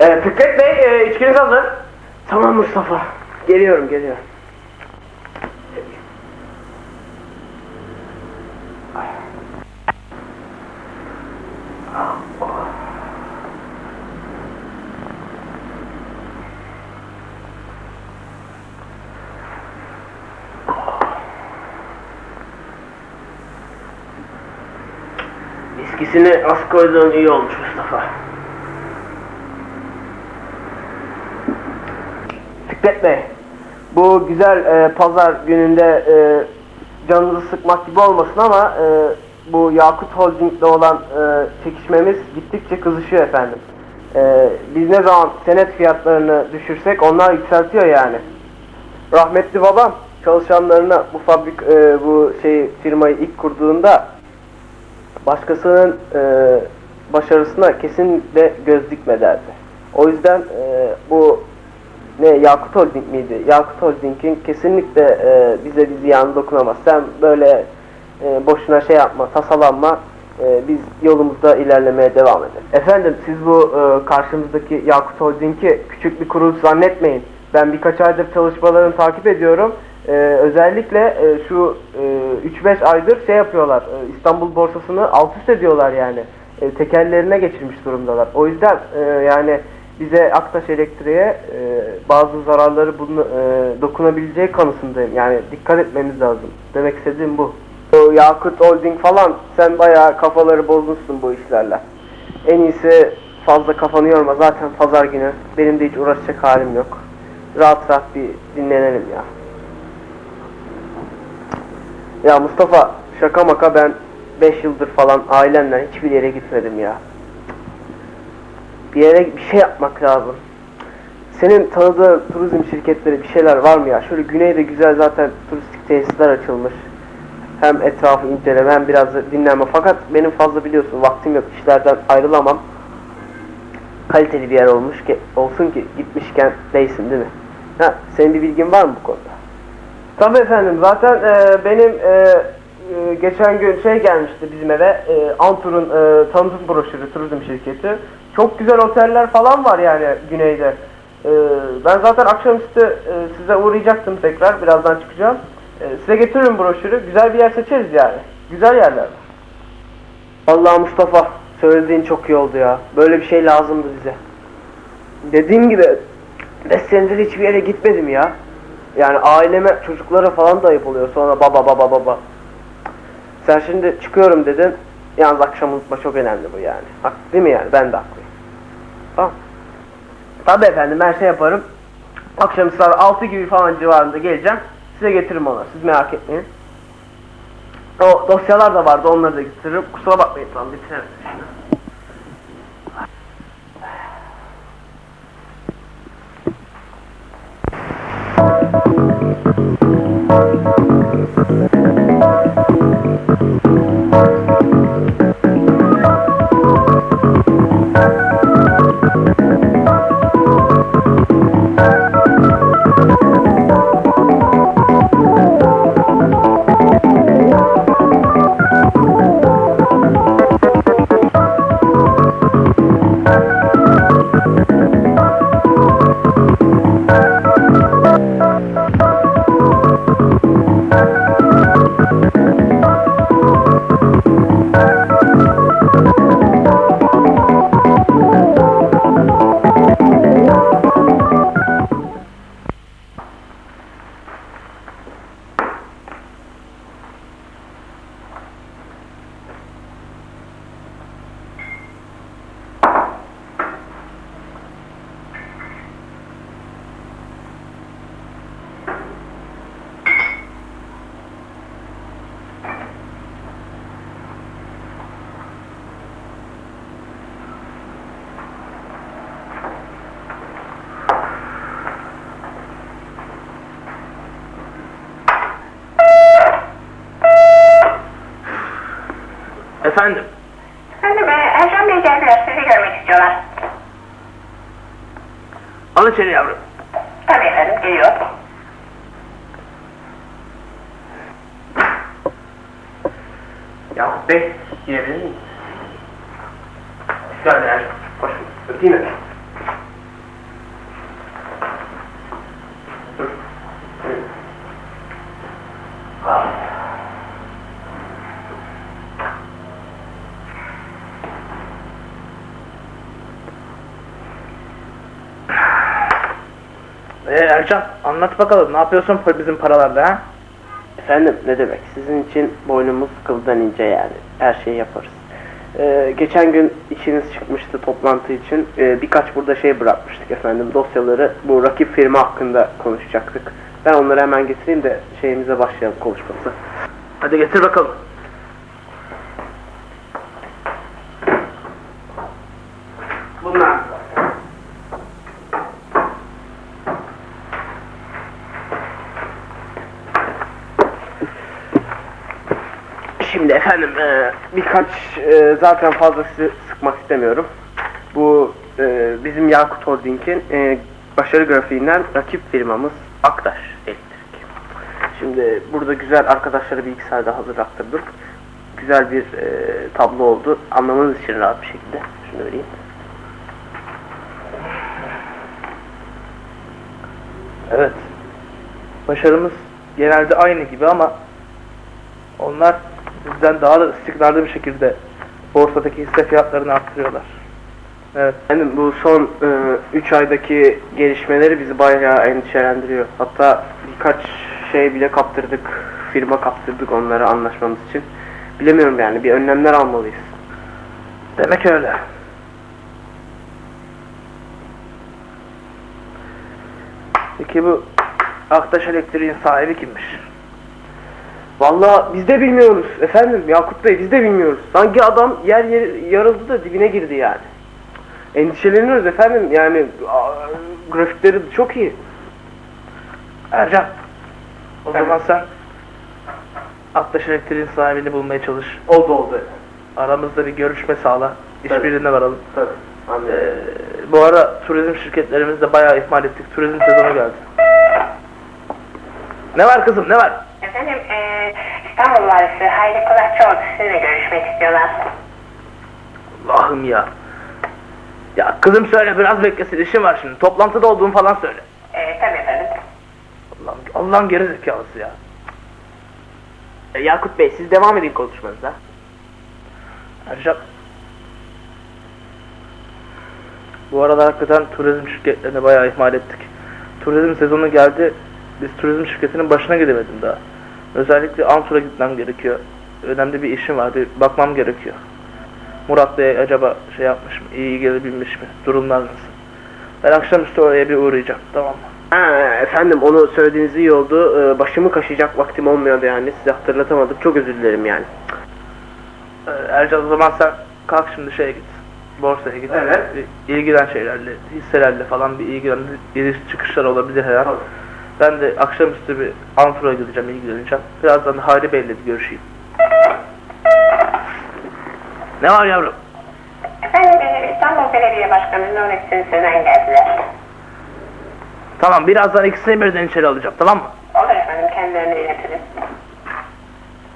Ee, Fikret Bey, e, içkiniz hazır. Tamam Mustafa. Geliyorum, geliyorum. Viskisini az koyduğun iyi olmuş Mustafa. Fikret Bey, bu güzel e, pazar gününde e, canınızı sıkmak gibi olmasın ama e, bu Yakut Holding'de olan e, çekişmemiz gittikçe kızışıyor efendim. E, biz ne zaman senet fiyatlarını düşürsek onlar yükseltiyor yani. Rahmetli babam çalışanlarına bu fabrik e, bu şey firmayı ilk kurduğunda başkasının e, başarısına kesinlikle göz dikme derdi. O yüzden e, bu ne Yakut Holding miydi? Yakut Holding'in kesinlikle e, bize bir ziyanı dokunamaz. Sen böyle e, boşuna şey yapma, tasalanma. E, biz yolumuzda ilerlemeye devam edelim. Efendim siz bu e, karşımızdaki Yakut Holding'i küçük bir kuruluş zannetmeyin. Ben birkaç aydır çalışmalarını takip ediyorum. E, özellikle e, şu e, 3-5 aydır şey yapıyorlar. e, İstanbul borsasını alt üst ediyorlar yani. E, tekerlerine geçirmiş durumdalar. O yüzden e, yani bize Aktaş Elektriğe e, bazı zararları bunu, e, dokunabileceği kanısındayım. Yani dikkat etmemiz lazım. Demek istediğim bu. O Yakut Holding falan sen bayağı kafaları bozmuşsun bu işlerle. En iyisi fazla kafanı yorma. Zaten pazar günü. Benim de hiç uğraşacak halim yok. Rahat rahat bir dinlenelim ya. Ya Mustafa şaka maka ben 5 yıldır falan ailemle hiçbir yere gitmedim ya. Bir yere bir şey yapmak lazım. Senin tanıdığın turizm şirketleri bir şeyler var mı ya? Şöyle güneyde güzel zaten turistik tesisler açılmış. Hem etrafı inceleme hem biraz dinlenme. Fakat benim fazla biliyorsun vaktim yok. İşlerden ayrılamam. Kaliteli bir yer olmuş ki olsun ki gitmişken değilsin değil mi? Ha, senin bir bilgin var mı bu konuda? Tabii efendim. Zaten e, benim e, e, geçen gün şey gelmişti bizim eve. E, Antur'un e, tanıtım broşürü turizm şirketi. Çok güzel oteller falan var yani güneyde. E, ben zaten akşamüstü e, size uğrayacaktım tekrar. Birazdan çıkacağım. E, size getiririm broşürü. Güzel bir yer seçeriz yani. Güzel yerler. Allah Mustafa söylediğin çok iyi oldu ya. Böyle bir şey lazımdı bize. Dediğim gibi 5 senedir hiçbir yere gitmedim ya. Yani aileme, çocuklara falan da ayıp oluyor. Sonra baba baba baba. Sen şimdi çıkıyorum dedin. Yalnız akşam unutma çok önemli bu yani. Hak, değil mi yani? Ben de haklıyım. Tamam. Tabii efendim ben şey yaparım. Akşam saat 6 gibi falan civarında geleceğim. Size getiririm onu. Siz merak etmeyin. O dosyalar da vardı onları da getiririm. Kusura bakmayın tamam bitirelim. Efendim? Efendim, e, Ercan Bey geldiler. Sizi görmek istiyorlar. Al içeri yavrum. Tabii efendim, geliyor. Yakup Bey, girebilir miyim? Şöyle, hoş bulduk. Öpeyim mi? Ee Ercan anlat bakalım ne yapıyorsun bizim paralarla ha? Efendim ne demek? Sizin için boynumuz kıldan ince yani. Her şeyi yaparız. Ee, geçen gün işiniz çıkmıştı toplantı için. Ee, birkaç burada şey bırakmıştık efendim. Dosyaları bu rakip firma hakkında konuşacaktık. Ben onları hemen getireyim de şeyimize başlayalım konuşması. Hadi getir bakalım. Şimdi efendim e, birkaç e, zaten fazla sizi sıkmak istemiyorum. Bu e, bizim Yakut Holding'in e, başarı grafiğinden rakip firmamız Aktaş Elektrik. Şimdi burada güzel arkadaşları bilgisayarda hazırlattırdık. Güzel bir e, tablo oldu. Anlamanız için rahat bir şekilde. Şunu vereyim. Evet. Başarımız genelde aynı gibi ama onlar bizden daha da istikrarlı bir şekilde borsadaki hisse fiyatlarını arttırıyorlar. Evet. Efendim bu son 3 aydaki gelişmeleri bizi bayağı endişelendiriyor. Hatta birkaç şey bile kaptırdık, firma kaptırdık onlara anlaşmamız için. Bilemiyorum yani bir önlemler almalıyız. Demek öyle. Peki bu Aktaş Elektriğin sahibi kimmiş? Vallahi biz de bilmiyoruz efendim Yakut Bey biz de bilmiyoruz. Sanki adam yer yer yarıldı da dibine girdi yani. Endişeleniyoruz efendim yani grafikleri çok iyi. Ercan. O Efendim? zaman sen Aktaş Elektriğin sahibini bulmaya çalış. Oldu oldu. Aramızda bir görüşme sağla. İşbirliğine varalım. Tabii anlıyorum. Ee, bu ara turizm şirketlerimizi de bayağı ihmal ettik. Turizm sezonu geldi. Ne var kızım ne var? Efendim e, İstanbul Valisi Hayri Kulakçıoğlu sizinle görüşmek istiyorlar. Allah'ım ya. Ya kızım söyle biraz beklesin işim var şimdi. Toplantıda olduğumu falan söyle. E, tabii efendim. Allah'ım Allah'ın geri zekalısı ya. E, Yakut Bey siz devam edin konuşmanıza. Ercan. Bu arada hakikaten turizm şirketlerini bayağı ihmal ettik. Turizm sezonu geldi. Biz turizm şirketinin başına gidemedim daha. Özellikle Ansur'a gitmem gerekiyor. Önemli bir işim var. Bir bakmam gerekiyor. Murat Bey acaba şey yapmış mı? İyi gelebilmiş mi? Durumlar nasıl? Ben akşamüstü oraya bir uğrayacağım. Tamam mı? Ha, efendim onu söylediğiniz iyi oldu. Ee, başımı kaşıyacak vaktim olmuyordu yani. Size hatırlatamadım. Çok özür dilerim yani. Ee, Ercan o zaman sen kalk şimdi şeye git. Borsaya git. Evet. İlgilen şeylerle, hisselerle falan bir ilgilen. Giriş çıkışlar olabilir her an. Ben de akşamüstü bir Anfur'a gideceğim, ilgileneceğim. Birazdan da Hayri Bey'le bir görüşeyim. Ne var yavrum? Efendim e, İstanbul Belediye Başkanı Nurettin Sözen geldiler. Tamam birazdan ikisini birden içeri alacağım tamam mı? Olur efendim kendilerini iletirim.